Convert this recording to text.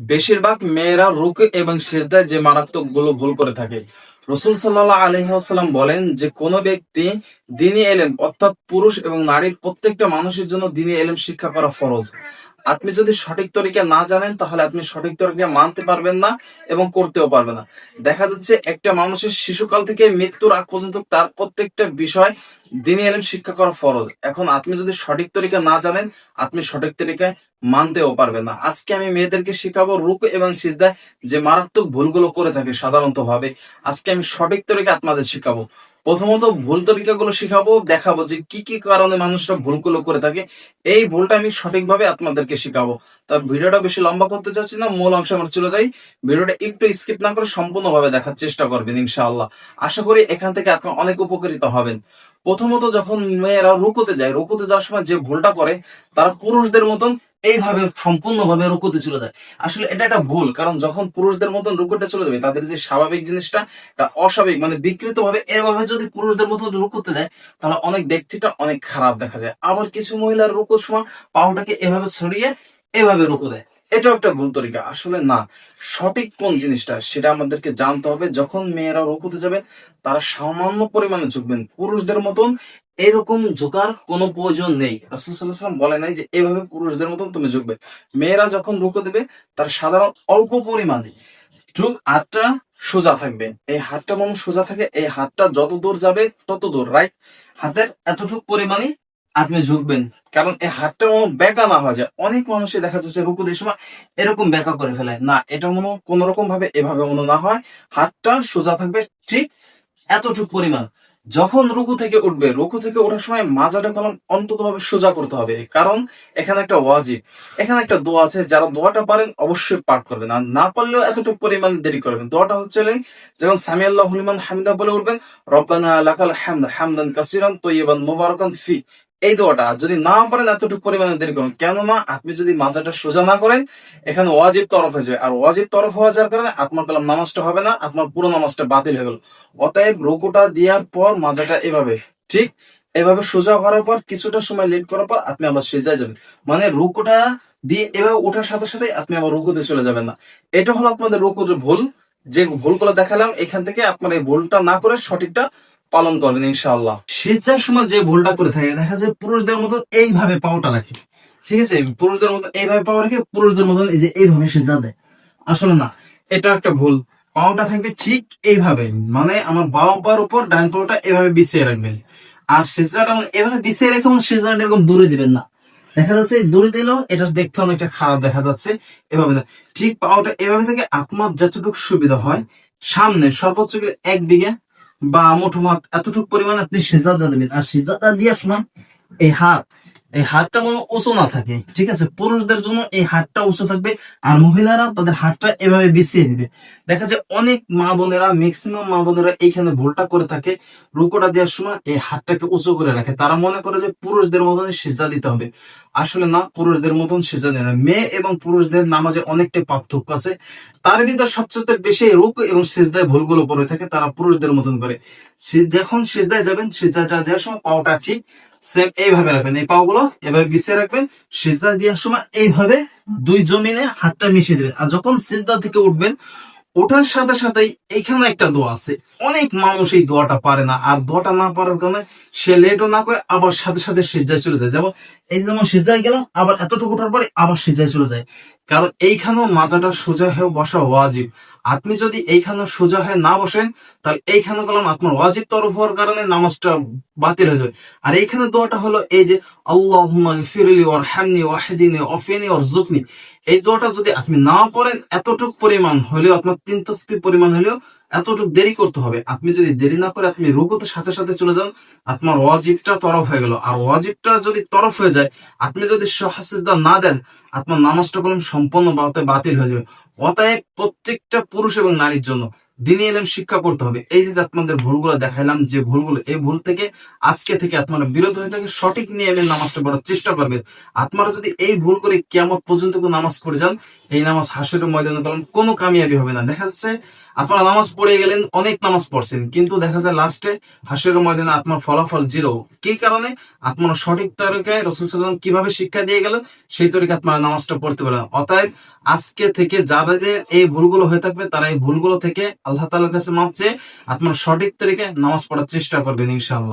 বেশিরভাগ মেয়েরা রুকু এবং সেজদায় যে মারাত্মকগুলো ভুল করে থাকে। রসুল সাল্লাহ আলহিহাস্লাম বলেন যে, কোনো ব্যক্তি দিনী এলেম, অর্থাৎ পুরুষ এবং নারীর প্রত্যেকটা মানুষের জন্য দিনী এলেম শিক্ষা করা ফরজ। আপনি যদি সঠিক তরিকা না জানেন, তাহলে আপনি সঠিক তরিকা মানতে পারবেন না এবং করতেও পারবেন না। দেখা যাচ্ছে একটা মানুষের শিশুকাল থেকে মৃত্যুর আগ পর্যন্ত তার প্রত্যেকটা বিষয় দিনী এলেম শিক্ষা করা ফরজ। এখন আপনি যদি সঠিক তরিকা না জানেন, আপনি সঠিক তরিকায় মানতেও পারবেন না। আজকে আমি মেয়েদেরকে শিখাবো রুক এবং সিজদায় যে মারাত্মক ভুলগুলো করে থাকে সাধারণত ভাবে আজকে আমি সঠিক তরিকা আপনাদের শিখাবো। প্রথমত ভুল তরিকাগুলো শিখাবো, দেখাবো যে কি কি কারণে মানুষরা ভুলগুলো করে থাকে। এই ভুলটা আমি সঠিকভাবে আপনাদেরকে শিখাবো। তা ভিডিওটা বেশি লম্বা করতে চাচ্ছি না, মূল অংশে আমরা চলে যাই। ভিডিওটা একটু স্কিপ না করে সম্পূর্ণভাবে দেখার চেষ্টা করবেন, ইনশাআল্লাহ। আশা করি এখান থেকে আপনি অনেক উপকৃত হবেন। প্রথমত যখন মেয়েরা রুকুতে যায়, রুকুতে যাওয়ার সময় যে ভুলটা করে, তারা পুরুষদের মতন এইভাবে সম্পূর্ণভাবে রুকুতে চলে যায়। আসলে এটা একটা ভুল, কারণ যখন পুরুষদের মতন রুকুতে চলে যাবে, তাদের যে স্বাভাবিক জিনিসটা, এটা অস্বাভাবিক মানে বিকৃত ভাবে এভাবে যদি পুরুষদের মতন রুকুতে দেয়, তাহলে অনেক দেখতেটা অনেক খারাপ দেখা যায়। আবার কিছু মহিলার রুকুর সময় পাউটাকে এভাবে ছড়িয়ে এভাবে রুকু দেয়। এটাও একটা ভুল তরিকা। আসলে না, সঠিক কোন জিনিসটা সেটা আমাদেরকে জানতে হবে। যখন মেয়েরা রুকুতে যাবে, তারা সামান্য পরিমাণে ঝুঁকবেন। পুরুষদের মতন এরকম ঝুঁকার কোনো প্রয়োজন নেই। রাসুলসাল্লাম বলে নাই যে, এভাবে পুরুষদের মতন তুমি ঝুঁকবে। মেয়েরা যখন রুকু দেবে, তার সাধারণ অল্প পরিমাণে ঝুঁক হাতটা সোজা থাকবে। এই হাতটা মনে সোজা থাকে, এই হাতটা যত দূর যাবে, তত দূর রাইট হাতের এতটুকু পরিমাণে আপনি ঝুঁকবেন। কারণ এই হাতটা মনে বেকা না হয়ে যায় অনেক মানুষই দেখা যাচ্ছে রুকু দিয়ে সময় এরকম বেকা করে ফেলে। না, এটা মনে কোন রকম ভাবে এভাবে মনে না হয়। হাতটা সোজা থাকবে ঠিক এতটুকু পরিমাণ। যখন রুকু থেকে উঠবে, রুকু থেকে ওঠার সময় মাজাটা কলম অন্তত ভাবে সোজা করতে হবে। কারণ এখানে একটা ওয়াজিব, এখানে একটা দোয়া আছে, যারা দোয়াটা পারেন অবশ্যই পাঠ করবেন। আর না পারলেও এতটুকু পরিমাণ দেরি করবেন। দোয়াটা হচ্ছে যেমন সামি আল্লাহ হলিমান হামিদা বলে উঠবেন, রব্বানা লাকাল হামদ হামদান কাসিরান তৈয়বান মুবারাকান ফি। এই দোয়াটা যদি না পারেন এতটুকু পরিমাণে দেরি করুন কেননা আপনি যদি মাজাটা সোজা না করেন, এখানে ওয়াজিব তরফ হয়ে যাবে। আর ওয়াজিব তরফ হওয়া যাওয়ার কারণে আপনার কালাম নামাজটা হবে না, আপনার পুরো নামাজটা বাতিল হয়ে গেল। অতএব রুকুটা দেওয়ার পর মাজাটা এভাবে, ঠিক এভাবে সোজা করার পর কিছুটা সময় লেট করার পর আপনি আবার সেজায় যাবেন। মানে রুকুটা দিয়ে এভাবে ওঠার সাথে সাথে আপনি আবার রুকুতে চলে যাবেন না। এটা হলো আপনাদের রুকুর ভুল। যে ভুলগুলো দেখালাম, এখান থেকে আপনার এই ভুলটা না করে সঠিকটা পালন করবেন, ইনশাআল্লাহ। সেচার সময় যে ভুলটা করে থাকে, দেখা যায় পুরুষদের মতো এইভাবে পাওটা রাখে। ঠিক আছে? পুরুষদের মতো এইভাবে পাও রেখে, পুরুষদের মতো এই যে এইভাবে সেজা দেয়। আসলে না, এটা একটা ভুল। পাওটা থাকবে ঠিক এইভাবে। মানে আমার বাম পার উপর ডান পাওটা এভাবে বিছিয়ে রাখবেন। আর সেজদাটা এভাবে বিছিয়ে রেখে সেজদাটা এরকম দূরে দিবেন না। দেখা যাচ্ছে দূরে দিলেও এটা দেখতে অনেকটা খারাপ দেখা যাচ্ছে এভাবে। ঠিক পাওয়াটা এভাবে থেকে, আপনার যতটুকু সুবিধা হয়, সামনে সর্বোচ্চ এক বিঘা বা মুঠোমাত এতটুকু পরিমাণ আপনি সিজাদা দেবেন। আর সিজাদা দিয়ে শোনান এই হাত। এই হাতটা হয় উঁচু না থাকে, ঠিক আছে? পুরুষদের জন্য এই হাতটা উঁচু থাকবে আর মহিলারা তাদের হাতটা এভাবে বিছিয়ে দিবে। দেখা যায় অনেক মা বোনেরা ম্যাক্সিমাম মা বোনেরা এইখানে ভুলটা করে থাকে। রুকোটা দেওয়ার সময় এই হাতটাকে উঁচু করে রাখে। তারা মনে করে যে পুরুষদের মতন সিজা দিতে হবে। আসলে না, পুরুষদের মতন সিজা দেয় না। মেয়ে এবং পুরুষদের নামাজে অনেকটাই পার্থক্য আছে। তার ভিতরে সবচেয়ে বেশি রুক এবং সিজদায় ভুলগুলো পড়ে থাকে, তারা পুরুষদের মতন করে। যখন সিজদায় যাবেন, সিজদাটা দেওয়ার সময় পাওটা ঠিক। সেম এইভাবে রাখবেন। এই পাগুলো এভাবে বিছিয়ে রাখবেন। সিজদা দেওয়ার সময় এইভাবে দুই জমিনে হাতটা মিশিয়ে দেবেন। আর যখন সিজদা থেকে উঠবেন, ওঠার সাথে সাথেই এইখানে একটা দোয়া আছে। অনেক মানুষ এই দোয়াটা পারে না। আর দোয়াটা না পারার কারণে সে লেটও না করে আবার সাথে সাথে সিজায় চলে যায়। যেমন এই যেমন সিজায় গেলাম, আবার এতটুকু ওঠার পরে আবার সিজায় চলে যায়। কারণ এইখানেও মাজাটা সোজা হয়ে বসা ওয়াজিব। আপনি যদি এইখানে সোজা হয়ে না বসেন, তাহলে এইখানে গেলাম আপনার ওয়াজিব তরফ হওয়ার কারণে নামাজটা বাতিল হয়ে যাবে। আর এইখানে দোয়াটা হলো এই যে আল্লাহ ফিরলি ওর হ্যামনি ওয়াহিদিনী অফেনি ওর জুকনি এই দোয়াটা যদি আপনি না পড়েন এতটুক পরিমাণ হলেও, আপনার তিন তসবি পরিমাণ হলেও এতটুক দেরি করতে হবে। আপনি যদি দেরি না করে আপনি রুকুতে সাথে সাথে চলে যান, আপনার ওয়াজিবটা তরফ হয়ে গেল। আর ওয়াজিবটা যদি তরফ হয়ে যায়, আপনি যদি সহাসিজদা না দেন, আপনার নামাজটা কলম বাতে- বাতিল হয়ে যাবে। অতএব প্রত্যেকটা পুরুষ এবং নারীর জন্য দিনই এলেম শিক্ষা করতে হবে। এই যে আপনাদের ভুলগুলো দেখাইলাম, যে ভুলগুলো, এই ভুল থেকে, আজকে থেকে আপনারা বিরত হয়ে থাকে সঠিক নিয়মে নামাজটা পড়ার চেষ্টা করবেন। আপনারা যদি এই ভুল করে কেমন পর্যন্ত নামাজ পড়ে যান, এই নামাজ হাসের ময়দানে কলম কোনো কামিয়াবি হবে না। দেখা যাচ্ছে আপনারা নামাজ পড়ে গেলেন, অনেক নামাজ পড়ছেন, কিন্তু দেখা যায় লাস্টে হাসের ময়দানে আপনার ফলাফল জিরো কি কারণে? আপনারা সঠিক তরিকায় রসুল সাল্লাম কীভাবে শিক্ষা দিয়ে গেলেন, সেই তরিকা আপনারা নামাজটা পড়তে পারেন অতএব আজকে থেকে যাদের এই ভুলগুলো হয়ে থাকবে, তারা এই ভুলগুলো থেকে আল্লাহ তালার কাছে মাপছে আপনার সঠিক তরিকে নামাজ পড়ার চেষ্টা করবেন, ইনশাআল্লাহ।